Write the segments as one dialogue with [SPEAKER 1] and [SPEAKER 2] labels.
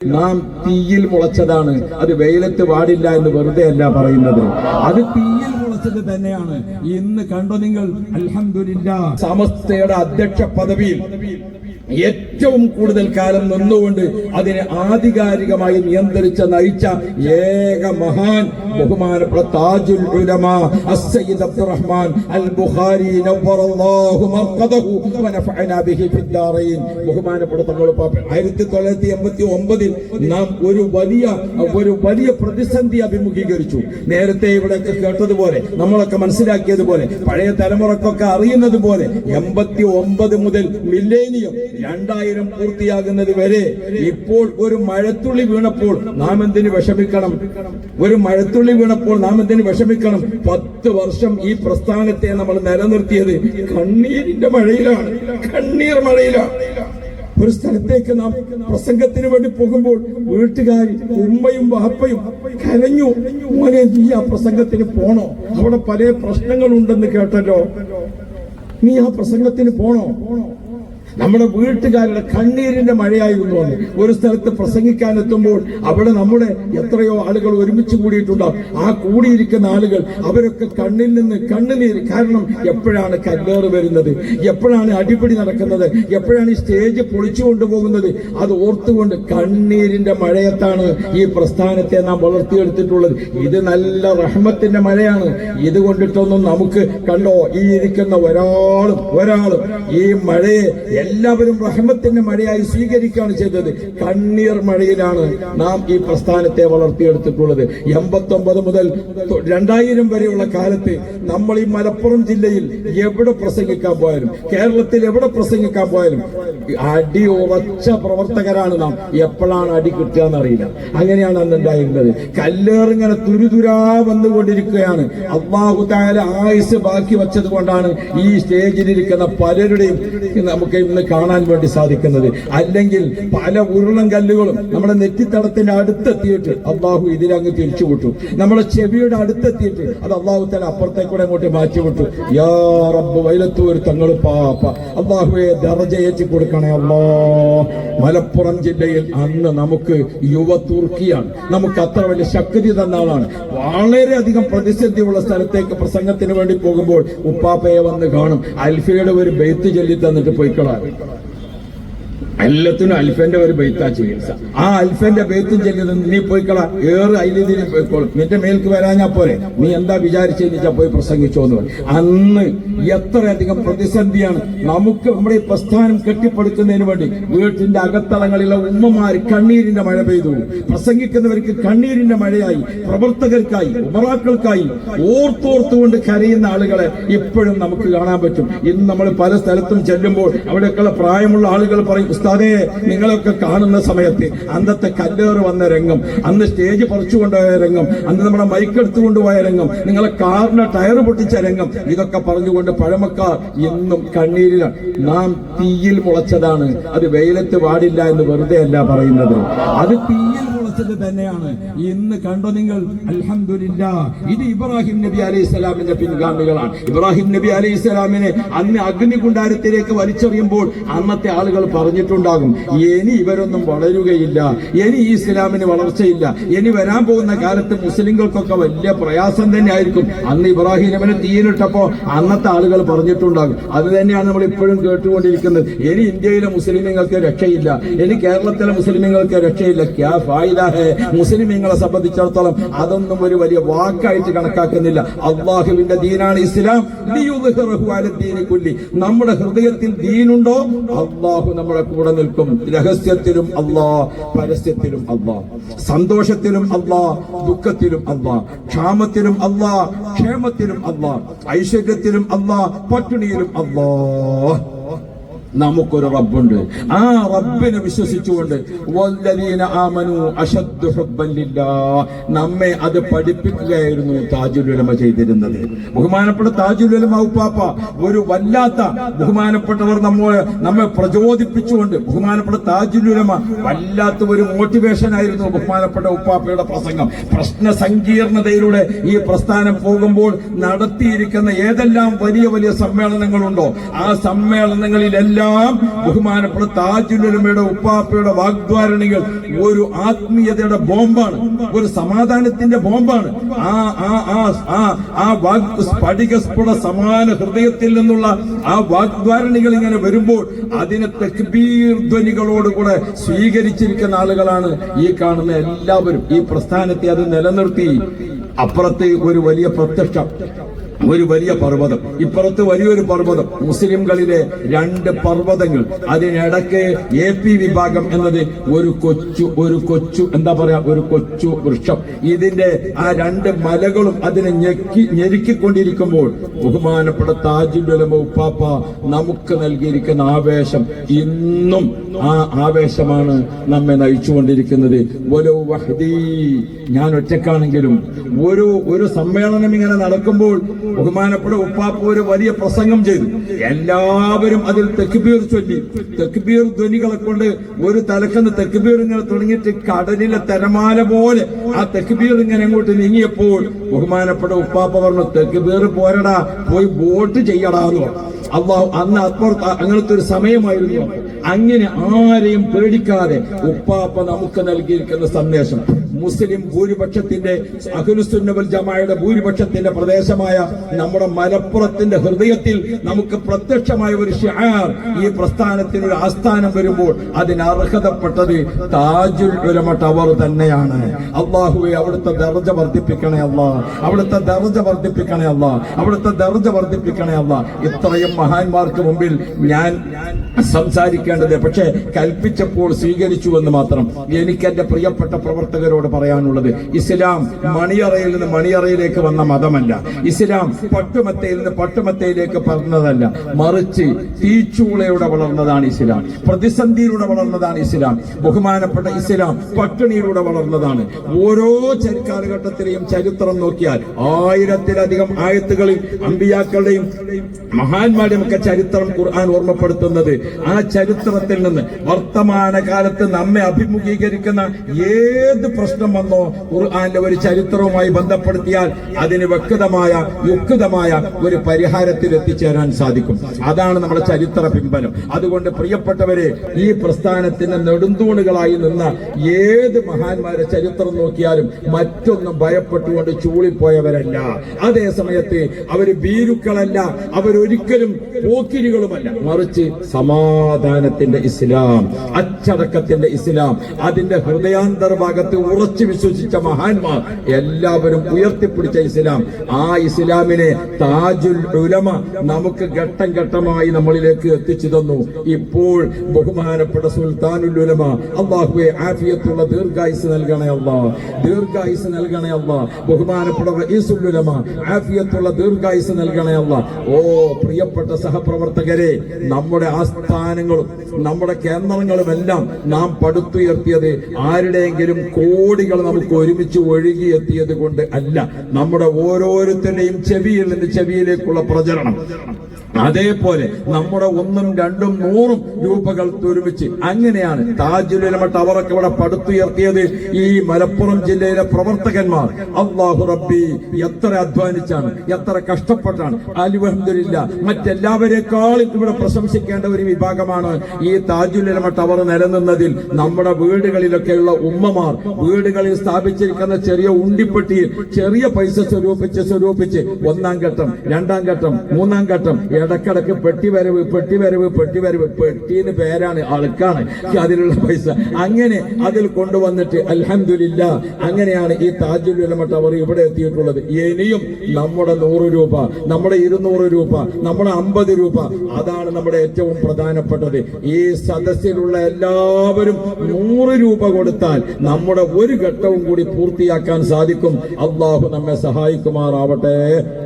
[SPEAKER 1] നാം തീയിൽ മുളച്ചതാണ്. അത് വെയിലത്ത് പാടില്ല എന്ന് വെറുതെ അല്ല പറയുന്നത്. അത് തീയിൽ മുളച്ചത് തന്നെയാണ്. ഇന്ന് കണ്ടോ നിങ്ങൾ അൽഹംദുലില്ലാ സമസ്തയുടെ അധ്യക്ഷ പദവിയിൽ കൂടുതൽ കാലം നിന്നുകൊണ്ട് അതിനെ ആധികാരികമായി നിയന്ത്രിച്ച നയിച്ച ഏക മഹാൻ ഉലമ അബ്ദുറഹ്മാൻ അൽ ബുഖാരി മർഖദഹു വനഫഅന ബിഹി ബഹുമാനപ്പെട്ട നാം ഒരു വലിയ ഒരു വലിയ പ്രതിസന്ധി അഭിമുഖീകരിച്ചു. നേരത്തെ ഇവിടെ കേട്ടതുപോലെ നമ്മളൊക്കെ മനസ്സിലാക്കിയതുപോലെ പഴയ തലമുറക്കൊക്കെ അറിയുന്നത് പോലെ എൺപത്തി ഒമ്പത് മുതൽ മില്ലേനിയം രണ്ടായിരം പൂർത്തിയാകുന്നത് വരെ ഇപ്പോൾ ഒരു മഴത്തുള്ളി വീണപ്പോൾ നാം എന്തിന് വിഷമിക്കണം? ഒരു മഴത്തുള്ളി വീണപ്പോൾ നാം എന്തിന് വിഷമിക്കണം? പത്ത് വർഷം ഈ പ്രസ്ഥാനത്തെ നമ്മൾ നിലനിർത്തിയത് കണ്ണീരിന്റെ മഴയിലാണ്. കണ്ണീർ മഴയിലാണ്. ഒരു സ്ഥലത്തേക്ക് നാം പ്രസംഗത്തിന് വേണ്ടി പോകുമ്പോൾ വീട്ടുകാർ ഉമ്മയും വഹപ്പയും കരഞ്ഞു മോനെ നീ ആ പ്രസംഗത്തിന് പോണോ? അവിടെ പല പ്രശ്നങ്ങളുണ്ടെന്ന് കേട്ടല്ലോ. നീ ആ പ്രസംഗത്തിന് പോണോ? നമ്മുടെ വീട്ടുകാരുടെ കണ്ണീരിന്റെ മഴയായിരുന്നു വന്നു ഒരു സ്ഥലത്ത് പ്രസംഗിക്കാൻ എത്തുമ്പോൾ അവിടെ നമ്മുടെ എത്രയോ ആളുകൾ ഒരുമിച്ച് കൂടിയിട്ടുണ്ടാവും ആ കൂടിയിരിക്കുന്ന ആളുകൾ അവരൊക്കെ കണ്ണിൽ നിന്ന് കണ്ണുനീർ കാരണം എപ്പോഴാണ് കല്ലേറ് വരുന്നത്? എപ്പോഴാണ് അടിപിടി നടക്കുന്നത്? എപ്പോഴാണ് ഈ സ്റ്റേജ് പൊളിച്ചു കൊണ്ടുപോകുന്നത്? അത് ഓർത്തുകൊണ്ട് കണ്ണീരിന്റെ മഴയത്താണ് ഈ പ്രസ്ഥാനത്തെ നാം വളർത്തിയെടുത്തിട്ടുള്ളത്. ഇത് നല്ല റഹ്മത്തിന്റെ മഴയാണ്. ഇത് കൊണ്ടിട്ടൊന്നും നമുക്ക് കണ്ടോ? ഈ ഇരിക്കുന്ന ഒരാളും ഒരാളും ഈ മഴയെ എല്ലാവരും റഹ്മത്തിന്റെ മഴയായി സ്വീകരിക്കുകയാണ് ചെയ്തത്. കണ്ണീർ മഴയിലാണ് നാം ഈ പ്രസ്ഥാനത്തെ വളർത്തിയെടുത്തിട്ടുള്ളത്. എൺപത്തി ഒമ്പത് മുതൽ രണ്ടായിരം വരെയുള്ള കാലത്ത് നമ്മൾ ഈ മലപ്പുറം ജില്ലയിൽ എവിടെ പ്രസംഗിക്കാൻ പോയാലും കേരളത്തിൽ എവിടെ പ്രസംഗിക്കാൻ പോയാലും അടി ഉറച്ച പ്രവർത്തകരാണ് നാം. എപ്പോഴാണ് അടി കിട്ടുക എന്നറിയില്ല അങ്ങനെയാണ് അന്ന് ഉണ്ടായിരുന്നത് കല്ലേറിങ്ങനെ തുരുതുരാ വന്നുകൊണ്ടിരിക്കുകയാണ്. അള്ളാഹു ആയുസ് ബാക്കി വെച്ചത് കൊണ്ടാണ് ഈ സ്റ്റേജിലിരിക്കുന്ന പലരുടെയും നമുക്ക് ഇന്ന് കാണാൻ വേണ്ടി സാധിക്കുന്നത്. അല്ലെങ്കിൽ പല ഉരുളം കല്ലുകളും നമ്മുടെ നെറ്റിത്തടത്തിന്റെ അടുത്തെത്തിയിട്ട് അള്ളാഹു ഇതിലങ്ങ് തിരിച്ചു വിട്ടു. നമ്മുടെ ചെവിയുടെ അടുത്തെത്തിയിട്ട് അത് അള്ളാഹു തന്നെ അപ്പുറത്തേക്കൂടെ അങ്ങോട്ട് മാറ്റി വിട്ടു. യാ റബ്ബ് വൈലത്തൂർ തങ്ങൾ പാപ്പ. അള്ളാഹുവെ ദറജയേറ്റി കൊടുക്കണേ അള്ളാ. മലപ്പുറം ജില്ലയിൽ അന്ന് നമുക്ക് യുവ തുർക്കിയാണ്. നമുക്ക് അത്ര വലിയ ശക്തി തന്ന ആളാണ്. വളരെയധികം പ്രതിസന്ധിയുള്ള സ്ഥലത്തേക്ക് പ്രസംഗത്തിന് വേണ്ടി പോകുമ്പോൾ ഉപ്പാപ്പയെ വന്ന് കാണും. അൽഫിയുടെ ഒരു ബെയ്ത്ത് ചൊല്ലി തന്നിട്ട് പോയിക്കളാൻ. Víctor. എല്ലാത്തിനും അൽഫന്റെ ഒരു ബെയ്ത്താ ചികിത്സ ആ അൽഫന്റെ ബെയ്ത്തും ചെല്ലുന്നത് നീ പോയിക്കള ഏറ് അയിലിതിൽ പോയിക്കോളും. നിന്റെ മേൽക്ക് വരാഞ്ഞാ പോരെ. നീ എന്താ വിചാരിച്ചു വിചാരിച്ചാ പോയി പ്രസംഗിച്ചോ എന്ന് പറഞ്ഞു അന്ന് എത്രയധികം പ്രതിസന്ധിയാണ് നമുക്ക് നമ്മുടെ ഈ പ്രസ്ഥാനം കെട്ടിപ്പടുക്കുന്നതിന് വേണ്ടി വീട്ടിന്റെ അകത്തളങ്ങളിലെ ഉമ്മമാര് കണ്ണീരിന്റെ മഴ പെയ്തു. പ്രസംഗിക്കുന്നവർക്ക് കണ്ണീരിന്റെ മഴയായി. പ്രവർത്തകർക്കായി ഉപറാക്കൾക്കായി ഓർത്തോർത്തുകൊണ്ട് കരയുന്ന ആളുകളെ ഇപ്പോഴും നമുക്ക് കാണാൻ പറ്റും. ഇന്ന് നമ്മൾ പല സ്ഥലത്തും ചെല്ലുമ്പോൾ അവിടെയൊക്കെയുള്ള പ്രായമുള്ള ആളുകൾ പറയും ഉസ്താദേ നിങ്ങളൊക്കെ കാണുന്ന സമയത്ത് അന്നത്തെ കല്ലേറ് വന്ന രംഗം അന്ന് സ്റ്റേജ് പറിച്ചു കൊണ്ടുപോയ രംഗം അന്ന് നമ്മുടെ മൈക്ക് എടുത്തു കൊണ്ടുപോയ രംഗം നിങ്ങളെ കാറിന്റെ ടയർ പൊട്ടിച്ച രംഗം ഇതൊക്കെ പറഞ്ഞുകൊണ്ട് പഴമക്കാർ എന്നും കണ്ണീരിലാണ് നാം തീയിൽ മുളച്ചതാണ്. അത് വെയിലത്ത് പാടില്ല എന്ന് വെറുതെ അല്ല പറയുന്നത്. അത് തീയിൽ മുളച്ചത് തന്നെയാണ്. ഇന്ന് കണ്ടോ നിങ്ങൾ? അൽഹംദുലില്ല. ഇത് ഇബ്രാഹിം നബി അലൈഹി സ്വലാമിന്റെ പിൻഗാമികളാണ്. ഇബ്രാഹിം നബി അലൈഹി സ്വലാമിനെ അന്ന് കുണ്ടാരത്തിലേക്ക് വലിച്ചെറിയുമ്പോൾ അന്നത്തെ ആളുകൾ പറഞ്ഞിട്ടുണ്ടാകും. ഇനി ഇവരൊന്നും വളരുകയില്ല. ഇനി ഈ ഇസ്ലാമിന് വളർച്ചയില്ല. ഇനി വരാൻ പോകുന്ന കാലത്ത് മുസ്ലിങ്ങൾക്കൊക്കെ വലിയ പ്രയാസം തന്നെ ആയിരിക്കും അന്ന് ഇബ്രാഹിം നബിനെ തീരിട്ടപ്പോ അന്നത്തെ ആളുകൾ പറഞ്ഞിട്ടുണ്ടാകും. അത് തന്നെയാണ് നമ്മൾ ഇപ്പോഴും കേട്ടുകൊണ്ടിരിക്കുന്നത്. ഇനി ഇന്ത്യയിലെ മുസ്ലിമീങ്ങൾക്ക് രക്ഷയില്ല. ഇനി കേരളത്തിലെ മുസ്ലിമീങ്ങൾക്ക് രക്ഷയില്ല. ക്യാ സംബന്ധിച്ചിടത്തോളം അതൊന്നും ഒരു വലിയ വാക്കായിട്ട് കണക്കാക്കുന്നില്ല. അള്ളാഹുവിന്റെ ദീനാണ് ഇസ്ലാം. നമ്മുടെ ഹൃദയത്തിൽ ദീനുണ്ടോ? അള്ളാഹു നമ്മുടെ കൂടെ നിൽക്കും. രഹസ്യത്തിലും അള്ളാ പരസ്യത്തിലും അള്ളാ. സന്തോഷത്തിലും അള്ളാ ദുഃഖത്തിലും അള്ളാ. ക്ഷാമത്തിലും അള്ളാ ക്ഷേമത്തിലും അള്ളാ. ഐശ്വര്യത്തിലും അള്ളാ പട്ടിണിയിലും അള്ളാ. നമുക്കൊരു റബ്ബുണ്ട്. ആ റബ്ബിനെ വിശ്വസിച്ചുകൊണ്ട് അശദ്ദു. നമ്മെ അത് പഠിപ്പിക്കുകയായിരുന്നു താജുലുലമ ചെയ്തിരുന്നത്. ബഹുമാനപ്പെട്ട താജുലുലമ ഉപ്പാപ്പ ഒരു വല്ലാത്ത ബഹുമാനപ്പെട്ടവർ നമ്മെ നമ്മെ പ്രചോദിപ്പിച്ചുകൊണ്ട് ബഹുമാനപ്പെട്ട താജുലുലമ വല്ലാത്ത ഒരു മോട്ടിവേഷൻ ആയിരുന്നു ബഹുമാനപ്പെട്ട ഉപ്പാപ്പയുടെ പ്രസംഗം. പ്രശ്ന സങ്കീർണതയിലൂടെ ഈ പ്രസ്ഥാനം പോകുമ്പോൾ നടത്തിയിരിക്കുന്ന ഏതെല്ലാം വലിയ വലിയ സമ്മേളനങ്ങളുണ്ടോ ആ സമ്മേളനങ്ങളിലെല്ലാം എല്ലാം ബഹുമാനപ്പെട്ട താജുലുലമയുടെ ഉപ്പാപ്പയുടെ വാഗ്ദ്വാരണികൾ ഒരു ആത്മീയതയുടെ ബോംബാണ് ഒരു സമാധാനത്തിന്റെ ബോംബാണ്. ആ ആ ആ ആ സമാന ഹൃദയത്തിൽ നിന്നുള്ള ആ വാഗ്ദ്വാരണികൾ ഇങ്ങനെ വരുമ്പോൾ അതിനെ തക്ബീർ ധ്വനികളോടുകൂടെ സ്വീകരിച്ചിരിക്കുന്ന ആളുകളാണ് ഈ കാണുന്ന എല്ലാവരും. ഈ പ്രസ്ഥാനത്തെ അത് നിലനിർത്തി. അപ്പുറത്ത് ഒരു വലിയ പ്രത്യക്ഷം. ഒരു വലിയ പർവതം. ഇപ്പുറത്ത് വലിയൊരു പർവതം. മുസ്ലിംകളിലെ രണ്ട് പർവതങ്ങൾ. അതിനിടക്ക് എ പി വിഭാഗം എന്നത് ഒരു കൊച്ചു ഒരു കൊച്ചു എന്താ പറയാ ഒരു കൊച്ചു വൃക്ഷം. ഇതിന്റെ ആ രണ്ട് മലകളും അതിനെ ഞെക്കി ഞെരുക്കിക്കൊണ്ടിരിക്കുമ്പോൾ ബഹുമാനപ്പെട്ട താജുലുലമ ഉപ്പാപ്പ നമുക്ക് നൽകിയിരിക്കുന്ന ആവേശം ഇന്നും ആ ആവേശമാണ് നമ്മെ നയിച്ചുകൊണ്ടിരിക്കുന്നത്. ഓരോ വഹദീ. ഞാൻ ഒറ്റക്കാണെങ്കിലും ഒരു ഒരു സമ്മേളനം ഇങ്ങനെ നടക്കുമ്പോൾ ബഹുമാനപ്പെട്ട ഉപ്പാപ്പ ഒരു വലിയ പ്രസംഗം ചെയ്തു. എല്ലാവരും അതിൽ തെക്കുബീർ ചൊല്ലി. തെക്കുബീർ ധ്വനികളെ കൊണ്ട് ഒരു തലക്കന്ന് തെക്കുബീർ ഇങ്ങനെ തുടങ്ങിയിട്ട് കടലിലെ തരമാല പോലെ ആ തെക്കുബീർ ഇങ്ങനെ അങ്ങോട്ട് നീങ്ങിയപ്പോൾ ബഹുമാനപ്പെട്ട ഉപ്പാപ്പ പറഞ്ഞു തെക്കുബീർ പോരടാ പോയി വോട്ട് ചെയ്യടാ എന്ന് പറഞ്ഞു. അള്ളാഹു അന്ന് അപ്പുറത്ത് അങ്ങനത്തെ ഒരു സമയമായിരുന്നു. അങ്ങനെ ആരെയും പേടിക്കാതെ ഉപ്പാപ്പ നമുക്ക് നൽകിയിരിക്കുന്ന സന്ദേശം. മുസ്ലിം ഭൂരിപക്ഷത്തിന്റെ അഖിലുസുന്നവൽ ജമായയുടെ ഭൂരിപക്ഷത്തിന്റെ പ്രദേശമായ നമ്മുടെ മലപ്പുറത്തിന്റെ ഹൃദയത്തിൽ നമുക്ക് പ്രത്യക്ഷമായ ഒരു ഷാർ ഈ പ്രസ്ഥാനത്തിന് ഒരു ആസ്ഥാനം വരുമ്പോൾ അതിന് അർഹതപ്പെട്ടത് താജുൽ ഉലമ ടവർ തന്നെയാണ്. അള്ളാഹുവെ അവിടുത്തെ ദർജ വർദ്ധിപ്പിക്കണേ അല്ല അവിടുത്തെ ദർജ വർദ്ധിപ്പിക്കണേ അല്ല അവിടുത്തെ ദർജ വർദ്ധിപ്പിക്കണേ അല്ല ഇത്രയും മഹാന്മാർക്ക് മുമ്പിൽ ഞാൻ സംസാരിക്കേണ്ടത് പക്ഷേ കൽപ്പിച്ചപ്പോൾ സ്വീകരിച്ചു എന്ന് മാത്രം. എനിക്ക് എന്റെ പ്രിയപ്പെട്ട പ്രവർത്തകരോട് പറയാനുള്ളത്. ഇസ്ലാം മണിയറയിൽ നിന്ന് മണിയറയിലേക്ക് വന്ന മതമല്ല. ഇസ്ലാം പട്ടുമത്തയിൽ നിന്ന് പട്ടുമത്തയിലേക്ക് പറഞ്ഞതല്ല മറിച്ച് തീച്ചൂളയുടെ വളർന്നതാണ് ഇസ്ലാം. പ്രതിസന്ധിയിലൂടെ വളർന്നതാണ് ഇസ്ലാം. ബഹുമാനപ്പെട്ട ഇസ്ലാം പട്ടിണിയിലൂടെ വളർന്നതാണ്. ഓരോ കാലഘട്ടത്തിലെയും ചരിത്രം നോക്കിയാൽ ആയിരത്തിലധികം ആയത്തുകളിൽ അമ്പിയാക്കളുടെയും മഹാന്മാരുടെയും ഒക്കെ ചരിത്രം ഖുർആൻ ഓർമ്മപ്പെടുത്തുന്നത്. ആ ചരിത്രത്തിൽ നിന്ന് വർത്തമാന കാലത്ത് നമ്മെ അഭിമുഖീകരിക്കുന്ന ഏത് പ്രശ്നം വന്നോ ഖുർആാന്റെ ഒരു ചരിത്രവുമായി ബന്ധപ്പെടുത്തിയാൽ അതിന് വ്യക്തമായ യുക്തമായ ഒരു പരിഹാരത്തിൽ എത്തിച്ചേരാൻ സാധിക്കും. അതാണ് നമ്മുടെ ചരിത്ര പിൻബലം. അതുകൊണ്ട് പ്രിയപ്പെട്ടവരെ ഈ പ്രസ്ഥാനത്തിന്റെ നെടുന്തൂണുകളായി നിന്ന ഏത് മഹാന്മാരെ ചരിത്രം നോക്കിയാലും മറ്റൊന്നും ഭയപ്പെട്ടുകൊണ്ട് ചൂളിപ്പോയവരല്ല. അതേ സമയത്ത് അവർ ഭീരുക്കളല്ല അവരൊരിക്കലും പോക്കിരികളുമല്ല. മറിച്ച് സമാധാനത്തിന്റെ ഇസ്ലാം അച്ചടക്കത്തിന്റെ ഇസ്ലാം അതിന്റെ ഹൃദയാന്തർഭാഗത്ത് ഉറച്ചു വിശ്വസിച്ച മഹാന്മാർ എല്ലാവരും ഉയർത്തിപ്പിടിച്ച ഇസ്ലാം. ആ ഇസ്ലാമിനെ താജുൽ ഉലമ നമുക്ക് ഘട്ടം ഘട്ടമായി നമ്മളിലേക്ക് എത്തിച്ചു തന്നു. ഇപ്പോൾ ബഹുമാനപ്പെട്ട സുൽത്താനുൽ ഉലമ അള്ളാഹുവെ ആഫിയത്തുള്ള ദീർഘായുസ് നൽകണേ അല്ല ദീർഘായുസ് നൽകണേ അല്ല ബഹുമാനപ്പെട്ട റഈസുൽ ഉലമ ആഫിയത്തുള്ള ദീർഘായുസ് നൽകണേ അല്ല ഓ പ്രിയപ്പെട്ട സഹപ്രവർത്തകരെ നമ്മുടെ ആസ്ഥാനങ്ങളും നമ്മുടെ കേന്ദ്രങ്ങളും എല്ലാം നാം പടുത്തുയർത്തിയത് ആരുടെയെങ്കിലും കോടികൾ നമുക്ക് ഒരുമിച്ച് ഒഴുകിയെത്തിയത് കൊണ്ട് അല്ല നമ്മുടെ ഓരോരുത്തരുടെയും ചെവിയിൽ നിന്ന് ചെവിയിലേക്കുള്ള പ്രചരണം. അതേപോലെ നമ്മുടെ ഒന്നും രണ്ടും നൂറും രൂപകൾ ഒരുമിച്ച് അങ്ങനെയാണ് താജുലമ ടവറൊക്കെ ഇവിടെ പടുത്തുയർത്തിയത്. ഈ മലപ്പുറം ജില്ലയിലെ പ്രവർത്തകന്മാർ. അള്ളാഹു റബ്ബി എത്ര അധ്വാനിച്ചാണ് എത്ര കഷ്ടപ്പെട്ടാണ്. അലിവഹമില്ല മറ്റെല്ലാവരെക്കാളും ഇവിടെ പ്രശംസിക്കേണ്ട ഒരു വിഭാഗമാണ് ഈ താജുലമ ടവർ നിലനിന്നതിൽ. നമ്മുടെ വീടുകളിലൊക്കെയുള്ള ഉമ്മമാർ വീടുകളിൽ സ്ഥാപിച്ചിരിക്കുന്ന ചെറിയ ഉണ്ടിപ്പെട്ടിയിൽ ചെറിയ പൈസ സ്വരൂപിച്ച് സ്വരൂപിച്ച് ഒന്നാം ഘട്ടം രണ്ടാം ഘട്ടം മൂന്നാം ഘട്ടം ഇടക്കിടക്ക് പെട്ടി വരവ് പെട്ടി വരവ് പെട്ടി വരവ്. പെട്ടിന്ന് പേരാണ് ആൾക്കാണ് അതിലുള്ള പൈസ. അങ്ങനെ അതിൽ കൊണ്ടുവന്നിട്ട് അലഹമില്ല അങ്ങനെയാണ് ഈ താജുൽ ഉലമ ടവർ ഇവിടെ എത്തിയിട്ടുള്ളത്. ഇനിയും നമ്മുടെ നൂറ് രൂപ നമ്മുടെ ഇരുന്നൂറ് രൂപ നമ്മുടെ അമ്പത് രൂപ അതാണ് നമ്മുടെ ഏറ്റവും പ്രധാനപ്പെട്ടത്. ഈ സദസ്സിലുള്ള എല്ലാവരും നൂറ് രൂപ കൊടുത്താൽ നമ്മുടെ ഒരു ഘട്ടവും കൂടി പൂർത്തിയാക്കാൻ സാധിക്കും. അള്ളാഹു നമ്മെ സഹായിക്കുമാറാവട്ടെ.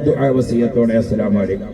[SPEAKER 1] ദുആ വസിയത്തോടെ. അസ്സലാമു അലൈക്കും.